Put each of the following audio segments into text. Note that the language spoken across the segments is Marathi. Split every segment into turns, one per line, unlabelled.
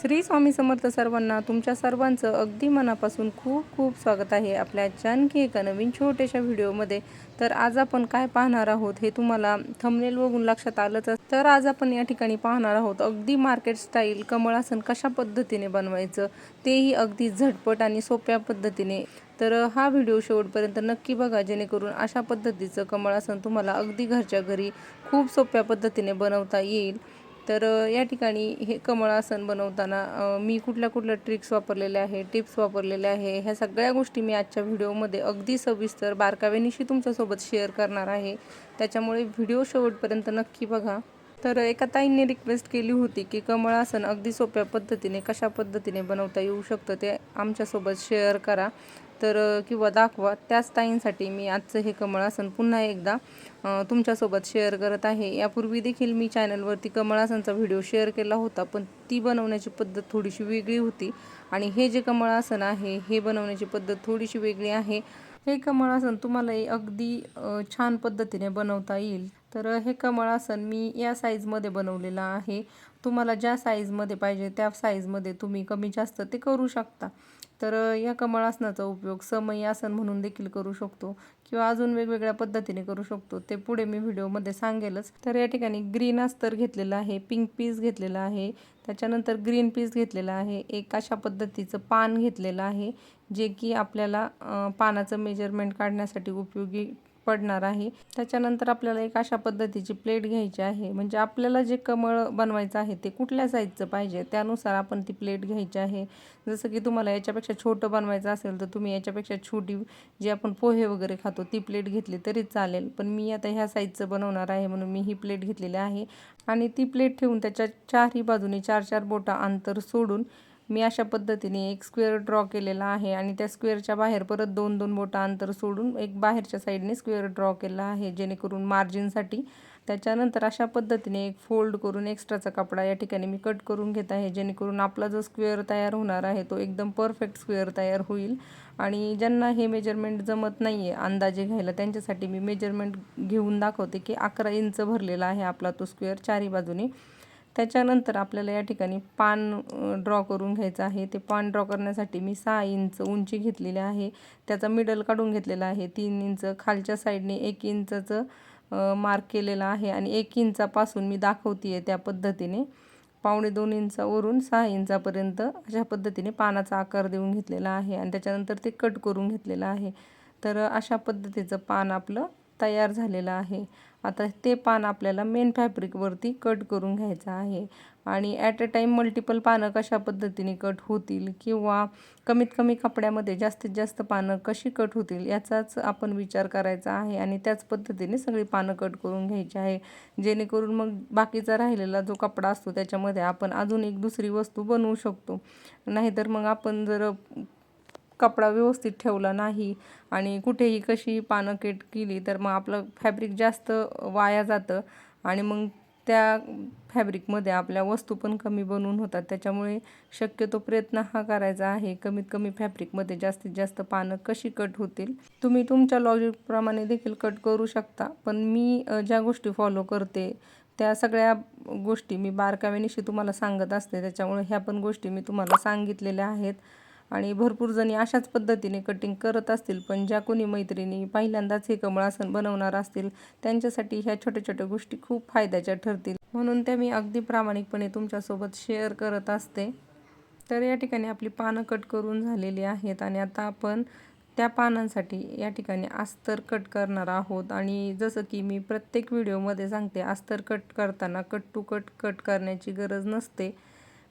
श्री स्वामी समर्थ सर्वांना तुमच्या सर्वांचं अगदी मनापासून खूप खूप स्वागत आहे आपल्या जानकी एका नवीन छोट्याशा व्हिडिओमध्ये. तर आज आपण काय पाहणार आहोत हे तुम्हाला थंबनेल बघून लक्षात आलंच तर आज आपण या ठिकाणी पाहणार आहोत अगदी मार्केट स्टाईल कमळासन कशा पद्धतीने बनवायचं तेही अगदी झटपट आणि सोप्या पद्धतीने. तर हा व्हिडिओ शेवटपर्यंत नक्की बघा जेणेकरून अशा पद्धतीचं कमळासन तुम्हाला अगदी घरच्या घरी खूप सोप्या पद्धतीने बनवता येईल. तर या ठिकाणी हे कमळासन बनवताना मी कुठल्या कुठल्या ट्रिक्स वापरलेल्या आहे टिप्स वापरलेल्या आहे ह्या सगळ्या गोष्टी मी आजच्या व्हिडिओमध्ये अगदी सविस्तर बारकाव्यानिशी तुमच्यासोबत शेअर करणार आहे. त्याच्यामुळे व्हिडिओ शेवटपर्यंत नक्की बघा. तर एका ताईंनी रिक्वेस्ट केली होती की कमळासन अगदी सोप्या पद्धतीने कशा पद्धतीने बनवता येऊ शकतं ते आमच्यासोबत शेअर करा. तर किंवा दाखवा. त्याच ताईंसाठी मी आजचं हे कमळासन पुन्हा एकदा तुमच्यासोबत शेअर करत आहे. यापूर्वी देखील मी चॅनलवरती कमळासनचा व्हिडिओ शेअर केला होता पण ती बनवण्याची पद्धत थोडीशी वेगळी होती. आणि हे जे कमळासन आहे हे बनवण्याची पद्धत थोडीशी वेगळी आहे. हे कमळासन तुम्हाला अगदी छान पद्धतीने बनवता येईल. तर हे कमळासन मी या साईजमध्ये बनवलेलं आहे. तुम्हाला ज्या साईजमध्ये पाहिजे त्या साईजमध्ये तुम्ही कमी जास्त ते करू शकता. तर या कमळासनाचा उपयोग समयी आसन म्हणून देखील करू शकतो किंवा अजून वेगवेगळ्या पद्धतीने करू शकतो ते पुढे मी व्हिडिओमध्ये सांगेलच. तर या ठिकाणी ग्रीन अस्तर घेतलेलं आहे पिंक पीस घेतलेला आहे त्याच्यानंतर ग्रीन पीस घेतलेला आहे एक अशा पद्धतीचं पान घेतलेलं आहे जे की आपल्याला पानाचं मेजरमेंट काढण्यासाठी उपयोगी पडणार आहे. त्याच्यानंतर आपल्याला एक अशा पद्धतीची प्लेट घ्यायची आहे. म्हणजे आपल्याला जे कमळ बनवायचं आहे ते कुठल्या साईजचं पाहिजे? त्यानुसार आपण ती प्लेट घ्यायची आहे. जसं की तुम्हाला याच्यापेक्षा छोटं बनवायचं असेल तर तुम्ही याच्यापेक्षा छोटी जी आपण पोहे वगैरे खातो ती प्लेट घेतली तरी चालेल. पण मी आता ह्या साईजचं बनवणार आहे म्हणून मी ही प्लेट घेतलेली आहे. आणि ती प्लेट ठेवून त्याच्या चारही बाजूने चार चार बोटा अंतर सोडून मी अशा पद्धतीने एक स्क्वेअर ड्रॉ केलेला आहे आणि त्या स्क्वेअरच्या बाहेर परत दोन दोन बोटं अंतर सोडून एक बाहेरच्या साईडने स्क्वेअर ड्रॉ केला आहे. जेणेकरून मार्जिनसाठी त्याच्यानंतर अशा पद्धतीने एक फोल्ड करून एक्स्ट्राचा कपडा या ठिकाणी मी कट करून घेत आहे. जेणेकरून आपला जो स्क्वेअर तयार होणार आहे तो एकदम परफेक्ट स्क्वेअर तयार होईल. आणि ज्यांना हे मेजरमेंट जमत नाही आहे अंदाजे घ्यायला त्यांच्यासाठी मी मेजरमेंट घेऊन दाखवते की अकरा इंच भरलेला आहे आपला तो स्क्वेअर चारी बाजूने. त्याच्यानंतर आपल्याला या ठिकाणी पान ड्रॉ करून घ्यायचं आहे. ते पान ड्रॉ करण्यासाठी मी सहा इंच उंची घेतलेली आहे. त्याचा मिडल काढून घेतलेला आहे. तीन इंच खालच्या साईडने एक इंचाचं मार्क केलेला आहे आणि एक इंचापासून मी दाखवते आहे त्या पद्धतीने. पावणे दोन इंचावरून सहा इंचापर्यंत अशा पद्धतीने पानाचा आकार देऊन घेतलेला आहे आणि त्याच्यानंतर ते कट करून घेतलेलं आहे. तर अशा पद्धतीचं पान आपलं तयार झालेलं आहे. आता ते पान आपल्याला मेन फॅब्रिकवरती कट करून घ्यायचं आहे. आणि ॲट अ टाईम मल्टिपल पानं कशा पद्धतीने कट होतील किंवा कमीत कमी कपड्यामध्ये जास्तीत जास्त पानं कशी कट होतील याचाच आपण विचार करायचा आहे. आणि त्याच पद्धतीने सगळी पानं कट करून घ्यायची आहे. जेणेकरून मग बाकीचा राहिलेला जो कपडा असतो त्याच्यामध्ये आपण अजून एक दुसरी वस्तू बनवू शकतो. नाहीतर मग आपण जर कपडा व्यवस्थित ठेवला नाही आणि कुठेही कशी पानं केट केली तर मग आपलं फॅब्रिक जास्त वाया जातं आणि मग त्या फॅब्रिकमध्ये आपल्या वस्तू पण कमी बनवून होतात. त्याच्यामुळे शक्यतो प्रयत्न हा करायचा आहे. कमीत कमी फॅब्रिकमध्ये जास्तीत जास्त पानं कशी कट होतील? तुम्ही तुमच्या लॉजिकप्रमाणे देखील कट करू शकता. पण मी ज्या गोष्टी फॉलो करते त्या सगळ्या गोष्टी मी बारकाव्यानिशी तुम्हाला सांगत असते. त्याच्यामुळे ह्या पण गोष्टी मी तुम्हाला सांगितलेल्या आहेत. आणि भरपूर जणी अशाच पद्धतीने कटिंग करत असतील पण ज्या कोणी मैत्रिणी पहिल्यांदाच हे कमळासन बनवणार असतील त्यांच्यासाठी ह्या छोट्या छोट्या गोष्टी खूप फायद्याच्या ठरतील. म्हणून त्या मी अगदी प्रामाणिकपणे तुमच्यासोबत शेअर करत असते. तर या ठिकाणी आपली पानं कट करून झालेली आहेत आणि आता आपण त्या पानांसाठी या ठिकाणी अस्तर कट करणार आहोत. आणि जसं की मी प्रत्येक व्हिडिओमध्ये सांगते अस्तर कट करताना कट टू कट कट करण्याची गरज नसते.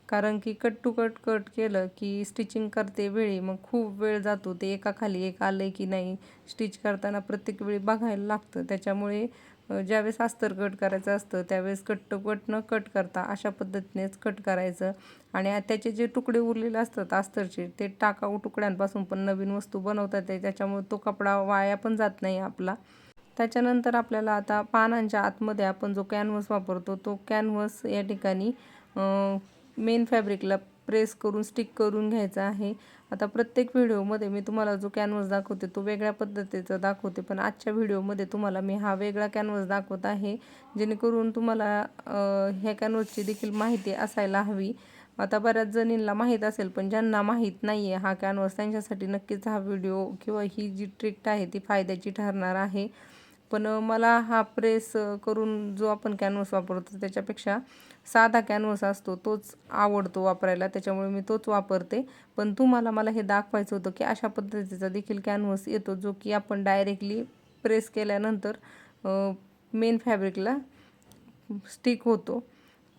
कारण की कट टू कट कट केलं की स्टिचिंग करते वेळी मग खूप वेळ जातो. ते एकाखाली एक आलं की नाही स्टिच करताना प्रत्येक वेळी बघायला लागतं. त्याच्यामुळे ज्यावेळेस अस्तर कट करायचं असतं त्यावेळेस कट टू कट न कट करता अशा पद्धतीनेच कट करायचं. आणि त्याचे जे तुकडे उरलेले असतात अस्तरचे ते टाकाऊ तुकड्यांपासून पण नवीन वस्तू बनवतात येते. त्याच्यामुळे तो कपडा वाया पण जात नाही आपला. त्याच्यानंतर आपल्याला आता पानांच्या आतमध्ये आपण जो कॅनव्हस वापरतो तो कॅनव्हस या ठिकाणी मेन फॅब्रिकला प्रेस करून स्टिक करून घ्यायचा आहे. आता प्रत्येक व्हिडिओमध्ये मी तुम्हाला जो कॅनव्हस दाखवते तो वेगळ्या पद्धतीचा दाखवते. पण आजच्या व्हिडिओमध्ये तुम्हाला मी हा वेगळा कॅनव्हस दाखवत आहे जेणेकरून तुम्हाला ह्या कॅनव्हसची देखील माहिती असायला हवी. आता बऱ्याच जणींना माहीत असेल पण ज्यांना माहीत नाही आहे हा कॅनव्हस त्यांच्यासाठी नक्कीच हा व्हिडिओ किंवा ही जी ट्रिक्ट आहे ती फायद्याची ठरणार आहे. पण मला हा प्रेस करून जो आपण कॅनव्हास वापरतो त्याच्यापेक्षा साधा कॅनव्हस असतो तोच आवडतो वापरायला. त्याच्यामुळे मी तोच वापरते. पण तुम्हाला मला हे दाखवायचं होतं की अशा पद्धतीचा देखील कॅनव्हस येतो जो की आपण डायरेक्टली प्रेस केल्यानंतर मेन फॅब्रिकला स्टिक होतो.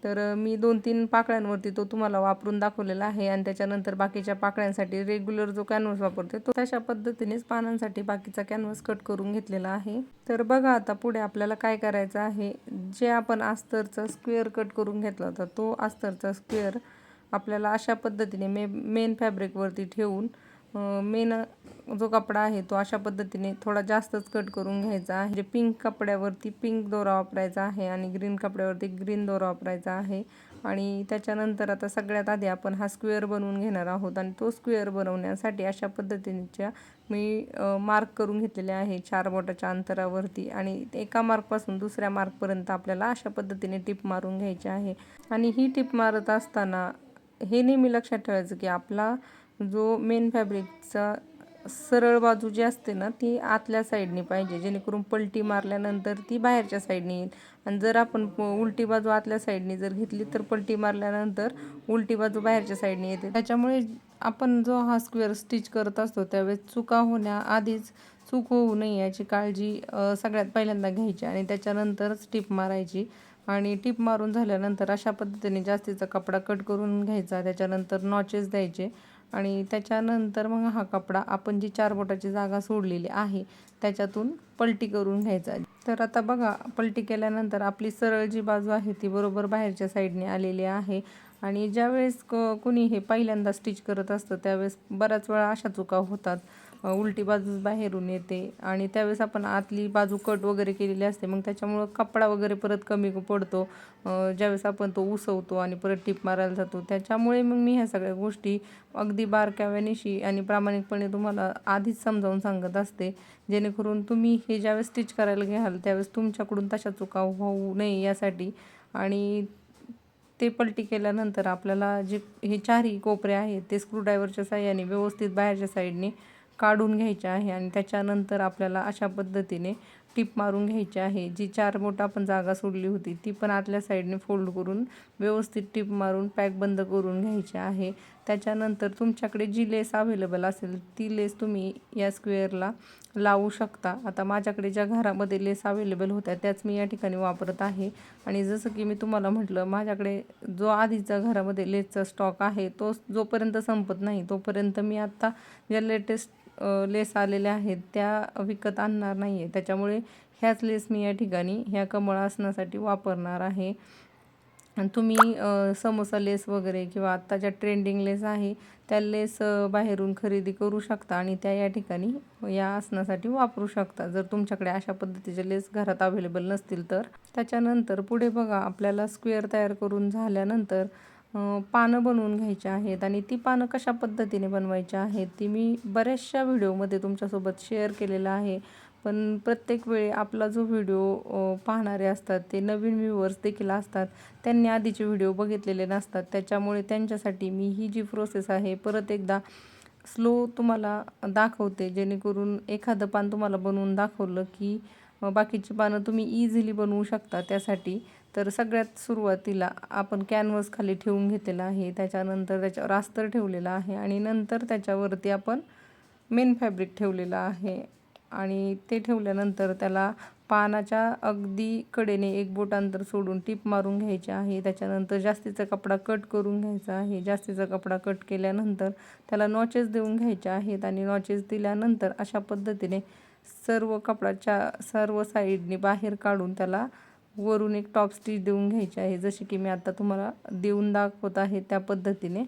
तर मी दोन तीन पाकळ्यांवरती तो तुम्हाला वापरून दाखवलेला आहे आणि त्याच्यानंतर बाकीच्या पाकळ्यांसाठी रेग्युलर जो कॅनव्हस वापरते तो तशा पद्धतीनेच पानांसाठी बाकीचा कॅनव्हस कट करून घेतलेला आहे. तर बघा आता पुढे आपल्याला काय करायचं आहे. जे आपण अस्तरचा स्क्वेअर कट करून घेतला होता तो अस्तरचा स्क्वेअर आपल्याला अशा पद्धतीने मे मेन फॅब्रिकवरती ठेवून मेन जो कपडा आहे तो अशा पद्धतीने थोडा जास्तच कट करून घ्यायचा आहे. म्हणजे पिंक कपड्यावरती पिंक दोरा वापरायचा आहे आणि ग्रीन कपड्यावरती ग्रीन दोरा वापरायचा आहे. आणि त्याच्यानंतर आता सगळ्यात आधी आपण हा स्क्वेअर बनवून घेणार आहोत आणि तो स्क्वेअर बनवण्यासाठी अशा पद्धतीच्या मी मार्क करून घेतलेले आहे चार बोटाच्या अंतरावरती. आणि एका मार्कपासून दुसऱ्या मार्कपर्यंत आपल्याला अशा पद्धतीने टिप मारून घ्यायची आहे. आणि ही टिप मारत असताना हे नेहमी लक्षात ठेवायचं की आपला जो मेन फॅब्रिकचा सरळ बाजू जी असते ना ती आतल्या साईडने पाहिजे. जेणेकरून पलटी मारल्यानंतर ती बाहेरच्या साईडने येईल. आणि जर आपण उलटी बाजू आतल्या साईडने जर घेतली तर पलटी मारल्यानंतर उलटी बाजू बाहेरच्या साईडने येते. त्याच्यामुळे आपण जो हा स्क्वेअर स्टिच करत असतो त्यावेळेस चुका होण्याआधीच चूक होऊ नये याची काळजी सगळ्यात पहिल्यांदा घ्यायची आणि त्याच्यानंतरच टिप मारायची. आणि टिप मारून झाल्यानंतर अशा पद्धतीने जास्तीचा कपडा कट करून घ्यायचा. त्याच्यानंतर नॉचेस द्यायचे. आणि त्याच्यानंतर मग हा कपडा आपण जी चार बोटाची जागा सोडलेली आहे त्याच्यातून पलटी करून घ्यायचा. तर आता बघा पलटी केल्यानंतर आपली सरळ जी बाजू आहे ती बरोबर बाहेरच्या साईडने आलेली आहे. आणि ज्यावेळेस क कुणी हे पहिल्यांदा स्टिच करत असतं त्यावेळेस बऱ्याच वेळा अशा चुका होतात. उलटी बाजूच बाहेरून येते. आणि त्यावेळेस आपण आतली बाजू कट वगैरे केलेली असते. मग त्याच्यामुळं कपडा वगैरे परत कमी पडतो. ज्यावेळेस आपण तो उसवतो आणि परत टिप मारायला जातो. त्याच्यामुळे मग मी ह्या सगळ्या गोष्टी अगदी बारकाव्यानिशी आणि प्रामाणिकपणे तुम्हाला आधीच समजावून सांगत असते. जेणेकरून तुम्ही हे ज्यावेळेस स्टिच करायला घ्याल त्यावेळेस तुमच्याकडून तशा चुका होऊ नये यासाठी. आणि ते पलटी केल्यानंतर आपल्याला जे हे चारही कोपरे आहेत ते स्क्रूड्रायव्हरच्या साह्याने व्यवस्थित बाहेरच्या साईडने काढून घ्यायच्या आहे आणि त्याच्यानंतर आपल्याला अशा पद्धतीने टीप मारून घ्यायची आहे. जी चार बोट आपण जागा सोडली होती ती पण आतल्या साईडने फोल्ड करून व्यवस्थित टीप मारून पॅक बंद करून घ्यायची आहे. त्याच्यानंतर तुमच्याकडे जी लेस अवेलेबल असेल ती लेस तुम्ही या स्क्वेअरला लावू शकता. आता माझ्याकडे ज्या घरामध्ये लेस अवेलेबल होत्या त्याच मी या ठिकाणी वापरत आहे. आणि जसं की मी तुम्हाला म्हटलं माझ्याकडे जो आधीचा घरामध्ये लेसचा स्टॉक आहे तो जोपर्यंत संपत नाही तोपर्यंत मी आत्ता ज्या लेटेस्ट लेस आलेल्या आहेत त्या विकत आणणार नाही आहे त्याच्यामुळे ह्याच लेस मी या ठिकाणी ह्या कमळ आसनासाठी वापरणार आहे. तुम्ही समोसा लेस वगैरे किंवा आत्ता ज्या ट्रेंडिंग लेस आहे त्या लेस बाहेरून खरेदी करू शकता आणि त्या या ठिकाणी या आसनासाठी वापरू शकता. जर तुमच्याकडे अशा पद्धतीचे लेस घरात अवेलेबल नसतील तर. त्याच्यानंतर पुढे बघा आपल्याला स्क्वेअर तयार करून झाल्यानंतर पानं बनवून घ्यायची आहेत आणि ती पानं कशा पद्धतीने बनवायची आहेत ती मी बऱ्याचशा व्हिडिओमध्ये तुमच्यासोबत शेअर केलेलं आहे. पण प्रत्येक वेळी आपला जो व्हिडिओ पाहणारे असतात ते नवीन व्ह्यूवर्स देखील असतात त्यांनी आधीचे व्हिडिओ बघितलेले नसतात. त्याच्यामुळे त्यांच्यासाठी मी ही जी प्रोसेस आहे परत एकदा स्लो तुम्हाला दाखवते जेणेकरून एखादं पान तुम्हाला बनवून दाखवलं की बाकीची पानं तुम्ही इझिली बनवू शकता त्यासाठी. तर सगळ्यात सुरुवातीला आपण कॅनव्हस खाली ठेवून घेतलेला आहे. त्याच्यानंतर त्याच्यावर अस्तर ठेवलेला आहे आणि नंतर त्याच्यावरती आपण मेन फॅब्रिक ठेवलेलं आहे. आणि ते ठेवल्यानंतर त्याला पानाच्या अगदी कडेने एक बोट अंतर सोडून टीप मारून घ्यायचे आहे. त्याच्यानंतर जास्तीचा कपडा कट करून घ्यायचा आहे. जास्तीचा कपडा कट केल्यानंतर त्याला नॉचेस देऊन घ्यायचे आहेत आणि नॉचेस दिल्यानंतर अशा पद्धतीने सर्व कपडाच्या सर्व साईडने बाहेर काढून त्याला वरून एक टॉप स्टिच देऊन घ्यायची आहे. जशी की मी आता तुम्हाला देऊन दाखवत आहे त्या पद्धतीने.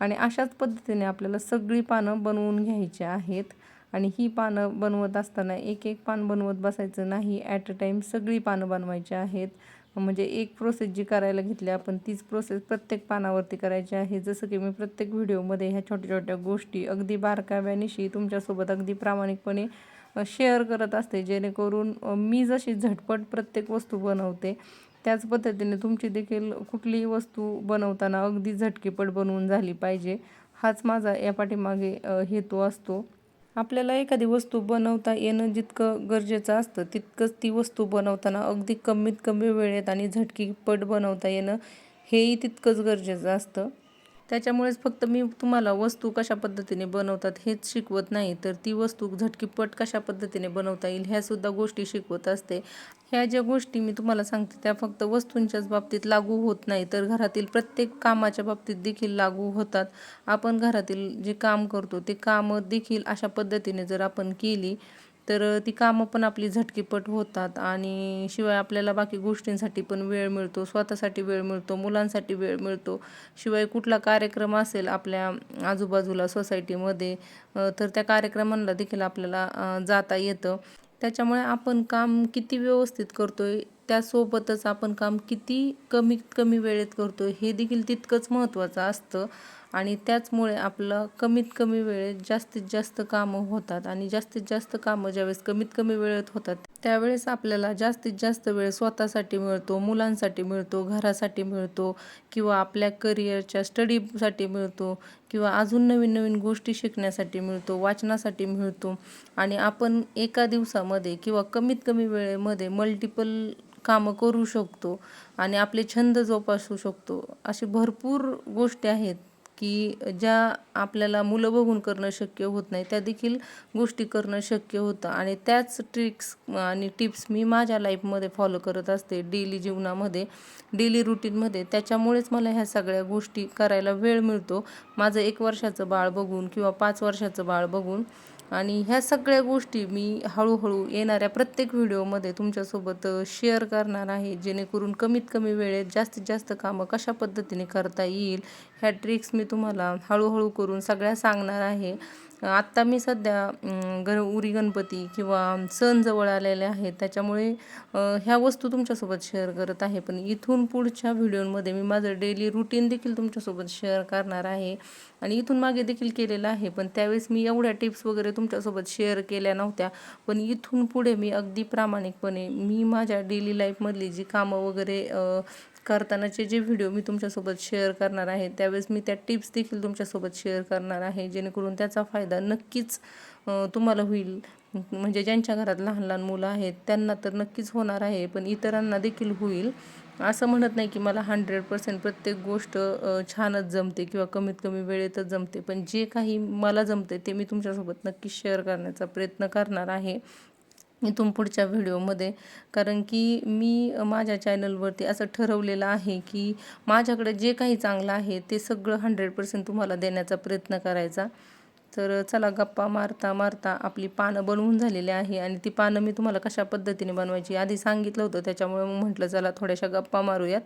आणि अशाच पद्धतीने आपल्याला सगळी पानं बनवून घ्यायची आहेत. आणि ही पानं बनवत असताना एक एक पान बनवत बसायचं नाही. ॲट अ टाईम सगळी पानं बनवायची आहेत. म्हणजे एक प्रोसेस जी करायला घेतली आपण तीच प्रोसेस प्रत्येक पानावरती करायची आहे. जसं की मी प्रत्येक व्हिडिओमध्ये ह्या छोट्या छोट्या गोष्टी अगदी बारकाव्यानिशी तुमच्यासोबत अगदी प्रामाणिकपणे शेअर करत असते जेणेकरून मी जशी झटपट प्रत्येक वस्तू बनवते त्याच पद्धतीने तुमची देखील कुठलीही वस्तू बनवताना अगदी झटकीपट बनवून झाली पाहिजे. हाच माझा या पाठीमागे हेतू असतो. आपल्याला एखादी वस्तू बनवता येणं जितकं गरजेचं असतं तितकंच ती वस्तू बनवताना अगदी कमीत कमी वेळेत आणि झटकीपट बनवता येणं हेही तितकंच गरजेचं असतं. त्याच्यामुळेच फक्त मी तुम्हाला वस्तू कशा पद्धतीने बनवतात हेच शिकवत नाही तर ती वस्तू झटकीपट कशा पद्धतीने बनवता येईल ह्यासुद्धा गोष्टी शिकवत असते. ह्या ज्या गोष्टी मी तुम्हाला सांगते त्या फक्त वस्तूंच्याच बाबतीत लागू होत नाही तर घरातील प्रत्येक कामाच्या बाबतीत देखील लागू होतात. आपण घरातील जे काम करतो ते कामं देखील अशा पद्धतीने जर आपण केली तर ती कामं पण आपली झटकीपट होतात आणि शिवाय आपल्याला बाकी गोष्टींसाठी पण वेळ मिळतो स्वतःसाठी वेळ मिळतो मुलांसाठी वेळ मिळतो. शिवाय कुठला कार्यक्रम असेल आपल्या आजूबाजूला सोसायटीमध्ये तर त्या कार्यक्रमांना देखील आपल्याला जाता येतं. त्याच्यामुळे आपण काम किती व्यवस्थित करतोय त्यासोबतच आपण काम किती कमीत कमी वेळेत करतोय हे देखील तितकंच महत्त्वाचं असतं. आणि त्याचमुळे आपलं कमीत कमी वेळेत जास्तीत जास्त कामं होतात आणि जास्तीत जास्त कामं ज्यावेळेस कमीत कमी वेळेत होतात त्यावेळेस आपल्याला जास्तीत जास्त वेळ स्वतःसाठी मिळतो मुलांसाठी मिळतो घरासाठी मिळतो किंवा आपल्या करिअरच्या स्टडीसाठी मिळतो किंवा अजून नवीन नवीन गोष्टी शिकण्यासाठी मिळतो वाचनासाठी मिळतो आणि आपण एका दिवसामध्ये किंवा कमीत कमी वेळेमध्ये मल्टिपल कामं करू शकतो आणि आपले छंद जोपासू शकतो. असे भरपूर गोष्टी आहेत. की ज्या आपल्याला मुलं बघून करणं शक्य होत नाही त्या देखील गोष्टी करणं शक्य होतं. आणि त्याच ट्रिक्स आणि टिप्स मी माझ्या लाईफमध्ये फॉलो करत असते डेली जीवनामध्ये डेली रुटीनमध्ये त्याच्यामुळेच मला ह्या सगळ्या गोष्टी करायला वेळ मिळतो. माझं एक वर्षाचं बाळ बघून किंवा पाच वर्षाचं बाळ बघून आणि ह्या सगळ्या गोष्टी मी हळूहळू येणाऱ्या प्रत्येक व्हिडिओमध्ये तुमच्यासोबत शेअर करणार आहे. जेणेकरून कमीत कमी वेळेत जास्तीत जास्त कामं कशा पद्धतीने करता येईल ह्या ट्रिक्स मी तुम्हाला हळूहळू करून सगळ्या सांगणार आहे. आत्ता मी सध्या अं, ग उरी गणपती किंवा सण जवळ आलेले आहेत. त्याच्यामुळे ह्या वस्तू तुमच्यासोबत शेअर करत आहे. पण इथून पुढच्या व्हिडिओमध्ये मी माझं डेली रुटीन देखील तुमच्यासोबत शेअर करणार आहे. आणि इथून मागे देखील केलेलं आहे. पण त्यावेळेस मी एवढ्या टिप्स वगैरे तुमच्यासोबत शेअर केल्या नव्हत्या. पण इथून पुढे मी अगदी प्रामाणिकपणे मी माझ्या डेली लाईफमधली जी कामं वगैरे करतानाचे जे व्हिडिओ मी तुमच्यासोबत शेअर करणार आहे त्यावेळेस मी त्या टिप्स देखील तुमच्यासोबत शेअर करणार आहे. जेणेकरून त्याचा फायदा नक्कीच तुम्हाला होईल. म्हणजे ज्यांच्या घरात लहान लहान मुलं आहेत त्यांना तर नक्कीच होणार आहे पण इतरांना देखील होईल. असं म्हणत नाही की मला हंड्रेड पर्सेंट प्रत्येक गोष्ट छानच जमते किंवा कमीत कमी वेळेतच जमते. पण जे काही मला जमते ते मी तुमच्यासोबत नक्की शेअर करण्याचा प्रयत्न करणार आहे इथून पुढच्या व्हिडिओमध्ये. कारण की मी माझ्या चॅनलवरती असं ठरवलेलं आहे की माझ्याकडे जे काही चांगलं आहे ते सगळं हंड्रेड पर्सेंट तुम्हाला देण्याचा प्रयत्न करायचा. तर चला गप्पा मारता मारता आपली पानं बनवून झालेली आहे आणि ती पानं मी तुम्हाला कशा पद्धतीने बनवायची आधी सांगितलं होतं त्याच्यामुळे मग म्हटलं चला थोड्याशा गप्पा मारूयात.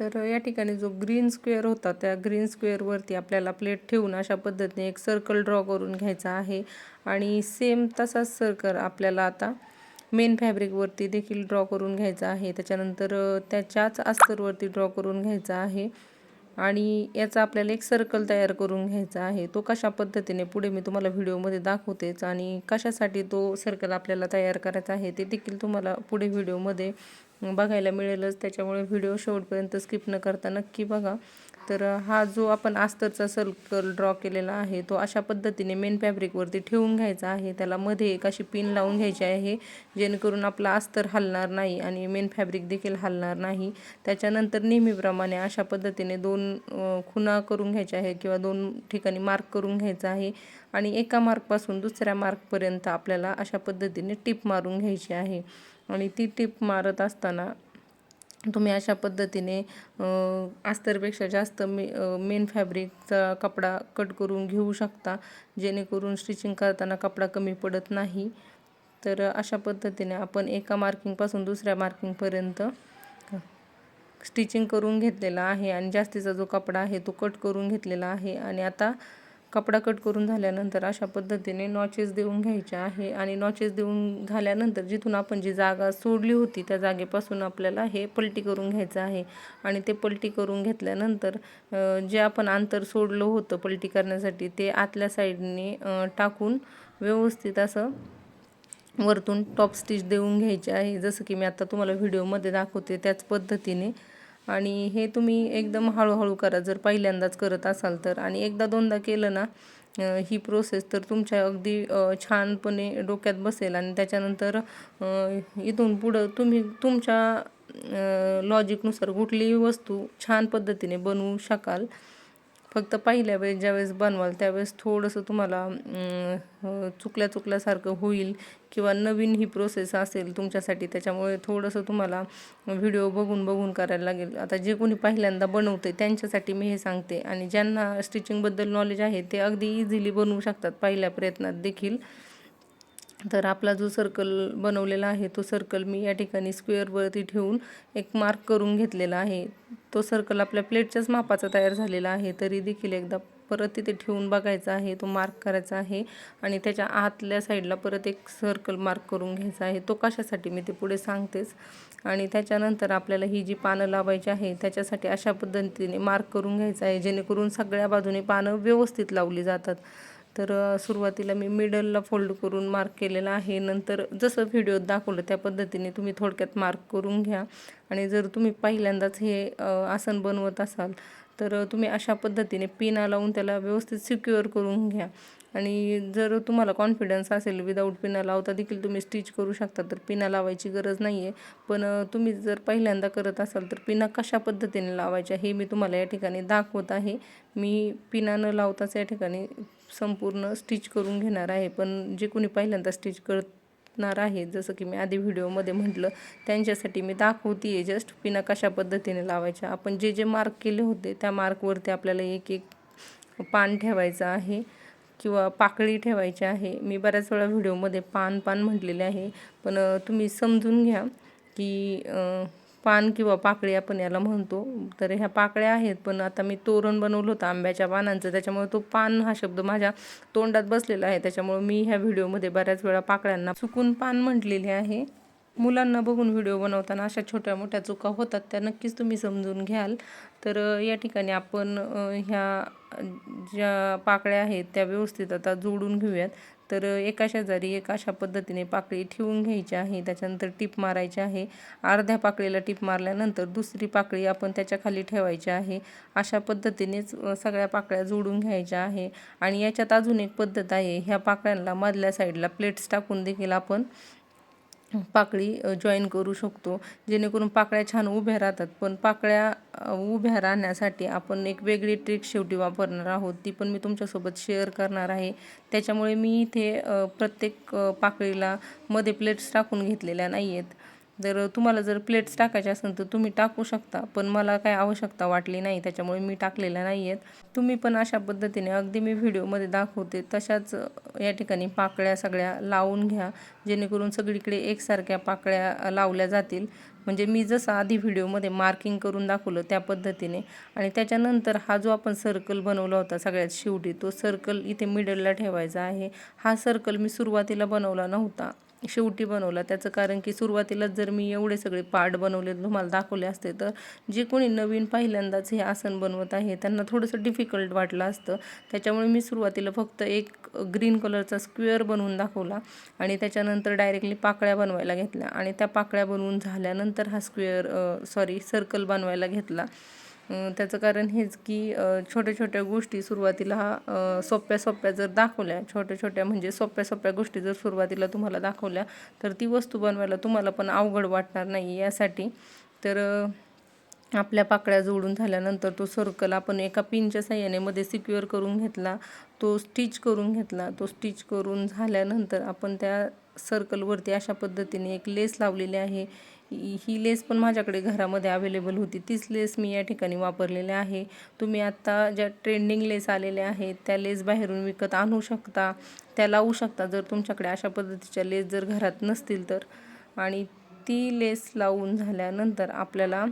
तर या ठिकाणी जो ग्रीन स्क्वेअर होता त्या ग्रीन स्क्वेअरवरती आपल्याला प्लेट ठेवून अशा पद्धतीने एक सर्कल ड्रॉ करून घ्यायचा आहे. आणि सेम तसाच सर्कल आपल्याला आता मेन फॅब्रिकवरती देखील ड्रॉ करून घ्यायचा आहे. त्याच्यानंतर त्याच्याच अस्तरवरती ड्रॉ करून घ्यायचा आहे. आणि याचा आपल्याला एक सर्कल तयार करून घ्यायचा आहे. तो कशा पद्धतीने पुढे मी तुम्हाला व्हिडिओमध्ये दाखवतेच आणि कशासाठी तो सर्कल आपल्याला तयार करायचा आहे ते देखील तुम्हाला पुढे व्हिडिओमध्ये बघायला मिळेलच. त्याच्यामुळे व्हिडिओ शेवटपर्यंत स्किप न करता नक्की बघा. तर हा जो आपण अस्तरचा सर्कल ड्रॉ केलेला आहे तो अशा पद्धतीने मेन फॅब्रिकवरती ठेवून घ्यायचा आहे. त्याला मध्ये एक अशी पिन लावून घ्यायची आहे जेणेकरून आपला अस्तर हलणार नाही आणि मेन फॅब्रिक देखील हलणार नाही. त्याच्यानंतर नेहमीप्रमाणे अशा पद्धतीने दोन खुणा करून घ्यायच्या आहे किंवा दोन ठिकाणी मार्क करून घ्यायचा आहे आणि एका मार्कपासून दुसऱ्या मार्कपर्यंत आपल्याला अशा पद्धतीने टिप मारून घ्यायची आहे. आणि ती टिप मारत असताना तुम्ही अशा पद्धतीने अस्तरपेक्षा जास्त मे मेन फॅब्रिकचा कपडा कट करून घेऊ शकता जेणेकरून स्टिचिंग करताना कपडा कमी पडत नाही. तर अशा पद्धतीने आपण एका मार्किंगपासून दुसऱ्या मार्किंगपर्यंत स्टिचिंग करून घेतलेला आहे आणि जास्तीचा जो कपडा आहे तो कट करून घेतलेला आहे. आणि आता कपडा कट करून झाल्यानंतर अशा पद्धतीने नॉचेस देऊन घ्यायचे आहे आणि नॉचेस देऊन झाल्यानंतर जिथून आपण जी जागा सोडली होती त्या जागेपासून आपल्याला हे पलटी करून घ्यायचं आहे. आणि ते पलटी करून घेतल्यानंतर जे आपण अंतर सोडलं होतं पलटी करण्यासाठी ते आतल्या साईडने टाकून व्यवस्थित असं वरतून टॉप स्टिच देऊन घ्यायची आहे. जसं की मी आता तुम्हाला व्हिडिओमध्ये दाखवते त्याच पद्धतीने आणि हे तुम्ही एकदम हळूहळू करा. जर पहिल्यांदाच करत असाल तर. आणि एकदा दोनदा केलं ना ही प्रोसेस तर तुमच्या अगदी छानपणे डोक्यात बसेल. आणि त्याच्यानंतर इथून पुढं तुम्ही तुमच्या लॉजिकनुसार कुठलीही वस्तू छान पद्धतीने बनवू शकाल. फक्त पहिल्या वेळेस ज्यावेळेस बनवाल त्यावेळेस थोडंसं तुम्हाला चुकल्या चुकल्यासारखं होईल किंवा नवीन ही प्रोसेस असेल तुमच्यासाठी त्याच्यामुळे थोडंसं तुम्हाला व्हिडिओ बघून बघून करायला लागेल. आता जे कोणी पहिल्यांदा बनवते त्यांच्यासाठी मी हे सांगते. आणि ज्यांना स्टिचिंगबद्दल नॉलेज आहे ते अगदी इझिली बनवू शकतात पहिल्या प्रयत्नात देखील. तर आपला जो सर्कल बनवलेला आहे तो सर्कल मी या ठिकाणी स्क्वेअरवरती ठेवून एक मार्क करून घेतलेला आहे. तो सर्कल आपल्या प्लेटच्याच मापाचा तयार झालेला आहे. तरी देखील एकदा परत तिथे ठेवून बघायचा आहे तो मार्क करायचा आहे आणि त्याच्या आतल्या साईडला परत एक सर्कल मार्क करून घ्यायचा आहे. तो कशासाठी मी ते पुढे सांगतेच. आणि त्याच्यानंतर आपल्याला ही जी पानं लावायची आहे त्याच्यासाठी अशा पद्धतीने मार्क करून घ्यायचं आहे जेणेकरून सगळ्या बाजूने पानं व्यवस्थित लावली जातात. तर सुरुवातीला मी मिडलला फोल्ड करून मार्क केलेला आहे. नंतर जसं व्हिडिओत दाखवलं त्या पद्धतीने तुम्ही थोडक्यात मार्क करून घ्या. आणि जर तुम्ही पहिल्यांदाच हे आसन बनवत असाल तर तुम्ही अशा पद्धतीने पिना लावून त्याला व्यवस्थित सिक्युअर करून घ्या. आणि जर तुम्हाला कॉन्फिडन्स असेल विदाऊट पिना लावता देखील तुम्ही स्टिच करू शकता तर पिना लावायची गरज नाही आहे पण तुम्ही जर पहिल्यांदा करत असाल तर पिना कशा पद्धतीने लावायच्या हे मी तुम्हाला या ठिकाणी दाखवत आहे. मी पिना न लावताच या ठिकाणी संपूर्ण स्टिच करून घेणार आहे. पण जे कोणी पहिल्यांदा स्टिच करणार आहे जसं की मी आधी व्हिडिओमध्ये म्हटलं त्यांच्यासाठी मी दाखवते आहे जस्ट पिना कशा पद्धतीने लावायच्या. आपण जे जे मार्क केले होते त्या मार्कवरती आपल्याला एक एक पान ठेवायचं आहे किंवा पाकळी ठेवायची आहे. मी बऱ्याच वेळा व्हिडिओमध्ये पान पान म्हटलेले आहे. पण तुम्ही समजून घ्या की पान किंवा पाकळी आपण याला म्हणतो. तर ह्या पाकळ्या आहेत पण आता मी तोरण बनवलं होतं आंब्याच्या पानांचं. त्याच्यामुळे तो पान हा शब्द माझ्या तोंडात बसलेला आहे. त्याच्यामुळे मी ह्या व्हिडिओमध्ये बऱ्याच वेळा पाकळ्यांना चुकून पान म्हटलेले आहे. मुलांना बघून व्हिडिओ बनवताना अशा छोट्या मोठ्या चुका होतात त्या नक्कीच तुम्ही समजून घ्याल. तर या ठिकाणी आपण ह्या ज्या पाकळ्या आहेत त्या व्यवस्थित आता जोडून घेऊयात. तर एका शेजारी एक अशा पद्धतीने पाकळी ठेवून घ्यायची आहे. त्याच्यानंतर टीप मारायची आहे. अर्ध्या पाकळीला टीप मारल्यानंतर दुसरी पाकळी आपण त्याच्याखाली ठेवायची आहे. अशा पद्धतीनेच सगळ्या पाकळ्या जोडून घ्यायच्या आहे. आणि याच्यात अजून एक पद्धत आहे. ह्या पाकळ्यांना मधल्या साईडला प्लेट्स टाकून देखील आपण पाकळी जॉईन करू शकतो. जेणेकरून पाकळ्या छान उभ्या राहतात. पण पाकळ्या उभ्या राहण्यासाठी आपण एक वेगळी ट्रिक शेवटी वापरणार आहोत. ती पण मी तुमच्यासोबत शेअर करणार आहे. त्याच्यामुळे मी इथे प्रत्येक पाकळीला मध्ये प्लेट्स टाकून घेतलेल्या नाही आहेत जर तुम्हाला जर प्लेट्स टाकायचे असेल तर तुम्ही टाकू शकता पण मला काय आवश्यकता वाटली नाही त्याच्यामुळे मी टाकलेल्या नाही आहेत तुम्ही पण अशा पद्धतीने अगदी मी व्हिडिओमध्ये दाखवते तशाच या ठिकाणी पाकळ्या सगळ्या लावून घ्या जेणेकरून सगळीकडे एकसारख्या पाकळ्या लावल्या जातील. म्हणजे मी जसं आधी व्हिडिओमध्ये मार्किंग करून दाखवलं त्या पद्धतीने आणि त्याच्यानंतर हा जो आपण सर्कल बनवला होता सगळ्यात शेवटी तो सर्कल इथे मिडलला ठेवायचा आहे. हा सर्कल मी सुरुवातीला बनवला नव्हता. शेवटी बनवला. त्याचं कारण की सुरुवातीलाच जर मी एवढे सगळे पार्ट बनवले तुम्हाला दाखवले असते तर जे कोणी नवीन पहिल्यांदाच हे आसन बनवत आहे त्यांना थोडंसं डिफिकल्ट वाटलं असतं. त्याच्यामुळे मी सुरुवातीला फक्त एक ग्रीन कलरचा स्क्वेअर बनवून दाखवला आणि त्याच्यानंतर डायरेक्टली पाकळ्या बनवायला घेतल्या. आणि त्या पाकळ्या बनवून झाल्यानंतर हा स्क्वेअर सॉरी सर्कल बनवायला घेतला. त्याचं कारण हेच की छोट्या छोट्या गोष्टी सुरुवातीला हा सोप्या सोप्या जर दाखवल्या छोट्या छोट्या म्हणजे सोप्या सोप्या गोष्टी जर सुरुवातीला तुम्हाला दाखवल्या तर ती वस्तू बनवायला तुम्हाला पण अवघड वाटणार नाही यासाठी. तर आपल्या पाकळ्या जोडून झाल्यानंतर तो सर्कल आपण एका पिनच्या साह्याने मध्ये सिक्युअर करून घेतला तो स्टिच करून घेतला तो स्टिच करून झाल्यानंतर आपण त्या सर्कलवरती अशा पद्धतीने एक लेस लावलेली आहे. ही लेस पण माझ्याकडे घरामध्ये अवेलेबल होती. तीच लेस मी या ठिकाणी वापरलेली आहे. तुम्ही आत्ता ज्या ट्रेंडिंग लेस आलेल्या आहेत त्या लेस बाहेरून विकत आणू शकता. त्या लावू शकता. जर तुमच्याकडे अशा पद्धतीच्या लेस जर घरात नसतील तर. आणि ती लेस लावून झाल्यानंतर आपल्याला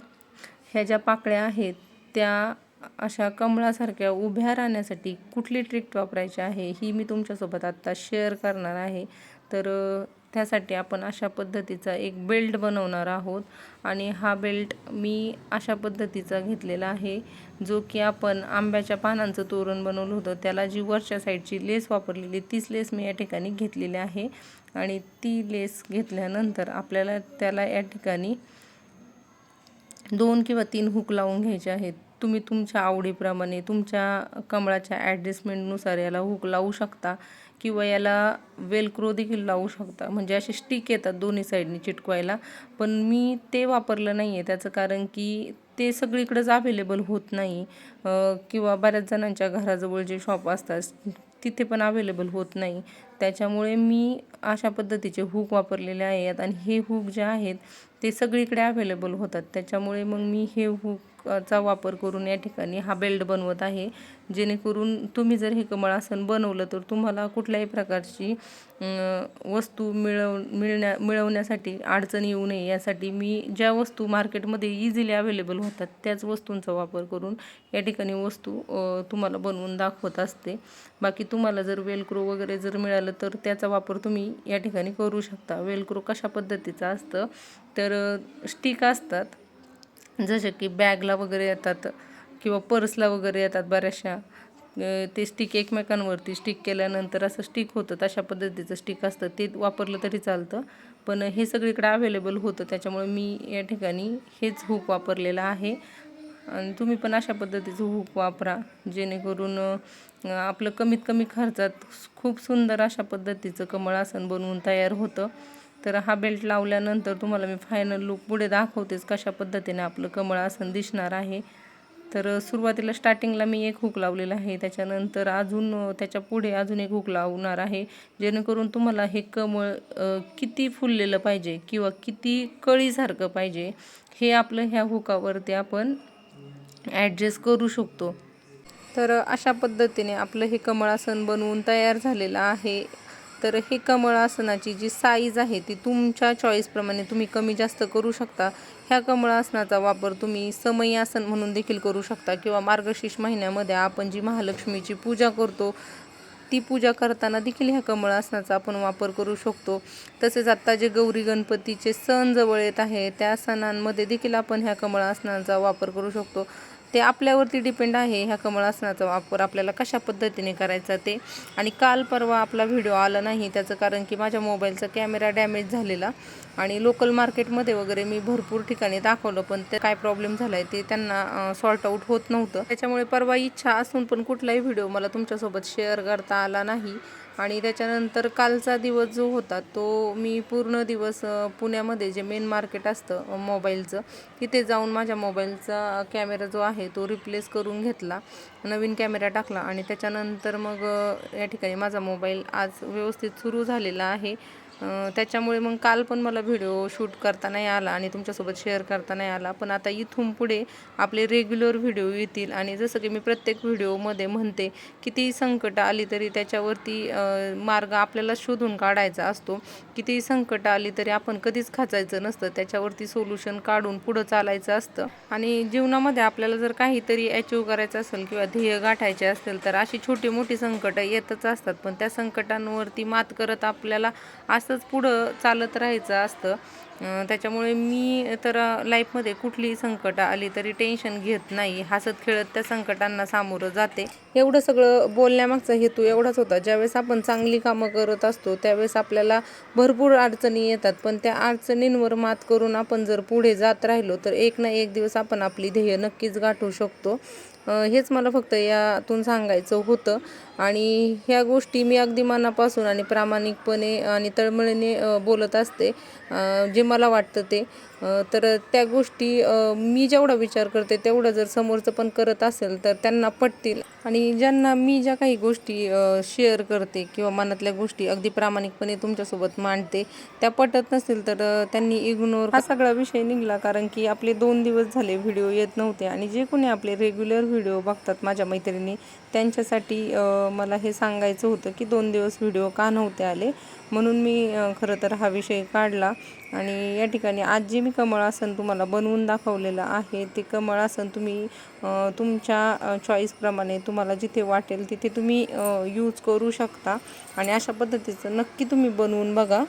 ह्या ज्या पाकळ्या आहेत त्या अशा कमळासारख्या उभ्या राहण्यासाठी कुठली ट्रिक वापरायची आहे ही मी तुमच्यासोबत आत्ता शेअर करणार आहे. तर त्यासाठी आपण अशा पद्धतीचा एक बेल्ट बनवणार आहोत. आणि हा बेल्ट मी अशा पद्धतीचा घेतलेला आहे जो की आपण आंब्याच्या पानांचं तोरण बनवलं होतं. त्याला जी वरच्या साईडची लेस वापरलेली तीच लेस मी या ठिकाणी घेतलेली आहे. आणि ती लेस घेतल्यानंतर आपल्याला त्याला या ठिकाणी दोन किंवा तीन हुक लावून घ्यायचे आहेत. तुम्ही तुमच्या आवडीप्रमाणे तुमच्या कमळाच्या ॲडजस्टमेंटनुसार याला हुक लावू शकता किंवा याला वेलक्रो देखील लावू शकता. म्हणजे असे स्टिक येतात दोन्ही साईडने चिटकवायला. पण मी ते वापरलं नाही आहे त्याचं कारण की ते सगळीकडेच अवेलेबल होत नाही. किंवा बऱ्याच जणांच्या घराजवळ जे शॉप असतात तिथे पण अवेलेबल होत नाही. त्याच्यामुळे मी अशा पद्धतीचे हुक वापरलेले आहेत. आणि हे हुक जे आहेत ते सगळीकडे अवेलेबल होतात. त्याच्यामुळे मग मी हे चा वापर करून या ठिकाणी हा बेल्ट बनवत आहे. जेणेकरून तुम्ही जर हे कमळासन बनवलं तर तुम्हाला कुठल्याही प्रकारची वस्तू मिळव मिळण्या मिळवण्यासाठी अडचण येऊ नये. यासाठी मी ज्या वस्तू मार्केटमध्ये इझिली अवेलेबल होतात त्याच वस्तूंचा वापर करून या ठिकाणी वस्तू तुम्हाला बनवून दाखवत असते. बाकी तुम्हाला जर वेलक्रो वगैरे जर मिळालं तर त्याचा वापर तुम्ही या ठिकाणी करू शकता. वेलक्रो कशा पद्धतीचं असतं? तर स्टिक असतात. जसे की बॅगला वगैरे येतात किंवा पर्सला वगैरे येतात बऱ्याचशा. ते स्टिक एकमेकांवरती स्टिक केल्यानंतर असं स्टिक होतं तशा पद्धतीचं स्टिक असतं. ते वापरलं तरी चालतं. पण हे सगळीकडे अवेलेबल होतं त्याच्यामुळे मी या ठिकाणी हेच हुक वापरलेलं आहे. आणि तुम्ही पण अशा पद्धतीचं हुक वापरा जेणेकरून आपलं कमीत कमी खर्चात खूप सुंदर अशा पद्धतीचं कमळासन बनवून तयार होतं. तर हा बेल्ट लावल्यानंतर तुम्हाला मी फायनल लुक पुढे दाखवतेच कशा पद्धतीने आपलं कमळासन दिसणार आहे. तर सुरुवातीला स्टार्टिंगला मी एक हुक लावलेला आहे. त्याच्यानंतर अजून त्याच्या पुढे अजून एक हुक लावणार आहे. जेणेकरून तुम्हाला हे कमळ किती फुललेलं पाहिजे किंवा किती कळीसारखं पाहिजे हे आपलं ह्या हुकावरती आपण ॲडजस्ट करू शकतो. तर अशा पद्धतीने आपलं हे कमळासन बनवून तयार झालेलं आहे. तर हे कमळ आसनाची जी साईज आहे ती तुमच्या चॉईसप्रमाणे तुम्ही कमी जास्त करू शकता. ह्या कमळ आसनाचा वापर तुम्ही समयी आसन म्हणून देखील करू शकता किंवा मार्गशीर्ष महिन्यामध्ये आपण जी महालक्ष्मीची पूजा करतो ती पूजा करताना देखील ह्या कमळ आसनाचा आपण वापर करू शकतो. तसेच आत्ता जे गौरी गणपतीचे सण जवळ येत आहे त्या सणांमध्ये देखील आपण ह्या कमळ आसनाचा वापर करू शकतो. ते आपल्यावरती डिपेंड आहे ह्या कमळासनाचा वापर आपल्याला कशा पद्धतीने करायचा ते. आणि काल परवा आपला व्हिडिओ आला नाही त्याचं कारण की माझ्या मोबाईलचा कॅमेरा डॅमेज झालेला आणि लोकल मार्केटमध्ये वगैरे मी भरपूर ठिकाणी दाखवलं पण ते काय प्रॉब्लेम झाला आहे ते त्यांना सॉर्ट आऊट होत नव्हतं. त्याच्यामुळे परवा इच्छा असून पण कुठलाही व्हिडिओ मला तुमच्यासोबत शेअर करता आला नाही. आणि त्याच्यानंतर कालचा दिवस जो होता तो मी पूर्ण दिवस पुण्यामध्ये जे मेन मार्केट असतं मोबाईलचं तिथे जाऊन माझ्या मोबाईलचा कॅमेरा जो आहे तो रिप्लेस करून घेतला नवीन कॅमेरा टाकला आणि त्याच्यानंतर मग या ठिकाणी माझा मोबाईल आज व्यवस्थित सुरू झालेला आहे. त्याच्यामुळे मग काल पण मला व्हिडिओ शूट करता नाही आला आणि तुमच्यासोबत शेअर करता नाही आला. पण आता इथून पुढे आपले रेग्युलर व्हिडिओ येतील आणि जसं की मी प्रत्येक व्हिडिओमध्ये म्हणते किती संकट आली तरी त्याच्यावरती मार्ग आपल्याला शोधून काढायचा असतो. किती संकट आली तरी आपण कधीच खाचायचं नसतं. त्याच्यावरती सोल्युशन काढून पुढं चालायचं असतं. आणि जीवनामध्ये आपल्याला जर काहीतरी अचीव करायचं असेल किंवा ध्येय गाठायचे असेल तर अशी छोटी मोठी संकटं येतच असतात. पण त्या संकटांवरती मात करत आपल्याला असं असंच पुढं चालत राहायचं असतं. त्याच्यामुळे मी तर लाईफमध्ये कुठलीही संकट आली तरी टेन्शन घेत नाही. हसत खेळत त्या संकटांना सामोरं जाते. एवढं सगळं बोलण्यामागचा हेतू एवढाच होता. ज्यावेळेस आपण चांगली कामं करत असतो त्यावेळेस आपल्याला भरपूर अडचणी येतात. पण त्या अडचणींवर मात करून आपण जर पुढे जात राहिलो तर एक ना एक दिवस आपण आपली ध्येय नक्कीच गाठू शकतो. हेच मला फक्त यातून सांगायचं होतं. आणि ह्या गोष्टी मी अगदी मनापासून आणि प्रामाणिकपणे आणि तळमळीने बोलत असते. जे मला वाटतं ते. तर त्या गोष्टी मी जेवढा विचार करते तेवढं जर समोरचं पण करत असेल तर त्यांना पटतील. आणि ज्यांना मी ज्या काही गोष्टी शेअर करते किंवा मनातल्या गोष्टी अगदी प्रामाणिकपणे तुमच्यासोबत मांडते त्या पटत नसतील तर त्यांनी इग्नोर हा सगळा विषय निघला कारण की आपले दोन दिवस झाले व्हिडिओ येत नव्हते आणि जे कोणी आपले रेग्युलर व्हिडिओ बघतात माझ्या मैत्रिणी त्यांच्यासाठी मला हे सांगायचं होतं की दोन दिवस व्हिडिओ का नव्हते आले. म्हणून मी खरं तर हा विषय काढला. आणि या ठिकाणी आज जे मी कमळासन तुम्हाला बनवून दाखवलेलं आहे ते कमळासन तुम्ही तुमच्या चॉईसप्रमाणे तुम्हाला जिथे वाटेल तिथे तुम्ही यूज करू शकता. आणि अशा पद्धतीचं नक्की तुम्ही बनवून बघा.